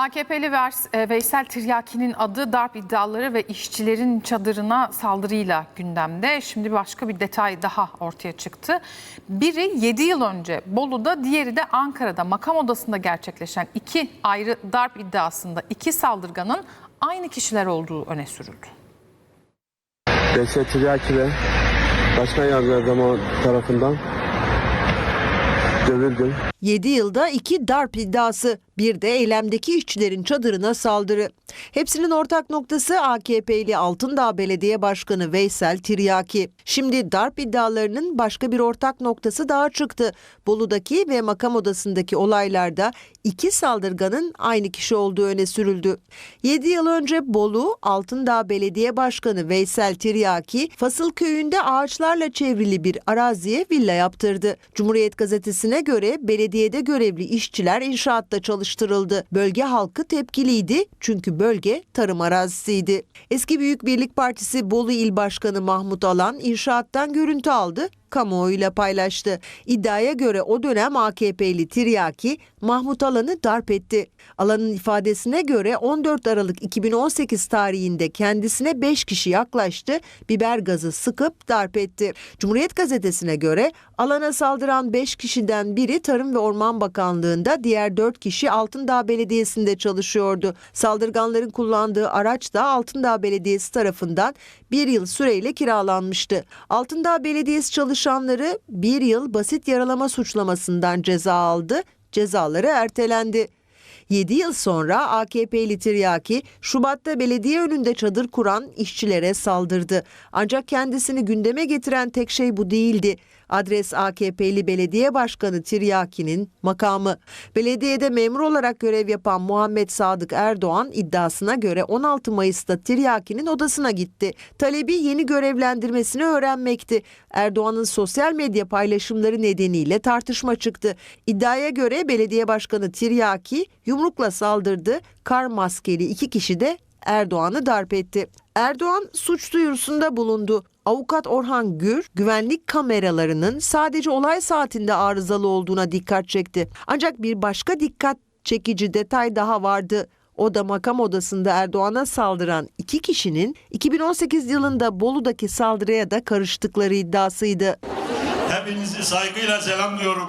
AKP'li Vers- e, Veysel Tiryaki'nin adı darp iddiaları ve işçilerin çadırına saldırıyla gündemde. Şimdi başka bir detay daha ortaya çıktı. Biri 7 yıl önce Bolu'da, diğeri de Ankara'da makam odasında gerçekleşen iki ayrı darp iddiasında iki saldırganın aynı kişiler olduğu öne sürüldü. Behzat Tiryaki ve Başkan Yardımcı tarafından dövüldüm. 7 yılda iki darp iddiası, bir de eylemdeki işçilerin çadırına saldırı. Hepsinin ortak noktası AKP'li Altındağ Belediye Başkanı Veysel Tiryaki. Şimdi darp iddialarının başka bir ortak noktası daha çıktı. Bolu'daki ve makam odasındaki olaylarda iki saldırganın aynı kişi olduğu öne sürüldü. 7 yıl önce Bolu Altındağ Belediye Başkanı Veysel Tiryaki, Fasıl köyünde ağaçlarla çevrili bir araziye villa yaptırdı. Cumhuriyet gazetesine göre belediyede görevli işçiler inşaatta çalıştırıldı. Bölge halkı tepkiliydi çünkü bölge tarım arazisiydi. Eski Büyük Birlik Partisi Bolu İl Başkanı Mahmut Alan inşaattan görüntü aldı kamuoyuyla paylaştı. İddiaya göre o dönem AKP'li Tiryaki Mahmut Alan'ı darp etti. Alan'ın ifadesine göre 14 Aralık 2018 tarihinde kendisine 5 kişi yaklaştı, biber gazı sıkıp darp etti. Cumhuriyet gazetesine göre Alan'a saldıran 5 kişiden biri Tarım ve Orman Bakanlığı'nda, diğer 4 kişi Altındağ Belediyesi'nde çalışıyordu. Saldırganların kullandığı araç da Altındağ Belediyesi tarafından bir yıl süreyle kiralanmıştı. Altındağ Belediyesi çalışanları bir yıl basit yaralama suçlamasından ceza aldı. Cezaları ertelendi. 7 yıl sonra AKP'li Tiryaki Şubat'ta belediye önünde çadır kuran işçilere saldırdı. Ancak kendisini gündeme getiren tek şey bu değildi. Adres AKP'li belediye başkanı Tiryaki'nin makamı. Belediyede memur olarak görev yapan Muhammed Sadık Erdoğan iddiasına göre 16 Mayıs'ta Tiryaki'nin odasına gitti. Talebi yeni görevlendirmesini öğrenmekti. Erdoğan'ın sosyal medya paylaşımları nedeniyle tartışma çıktı. İddiaya göre belediye başkanı Tiryaki yumrukla saldırdı. Kar maskeli iki kişi de Erdoğan'ı darp etti. Erdoğan suç duyurusunda bulundu. Avukat Orhan Gür güvenlik kameralarının sadece olay saatinde arızalı olduğuna dikkat çekti. Ancak bir başka dikkat çekici detay daha vardı. O da makam odasında Erdoğan'a saldıran iki kişinin 2018 yılında Bolu'daki saldırıya da karıştıkları iddiasıydı. Hepinizi saygıyla selamlıyorum.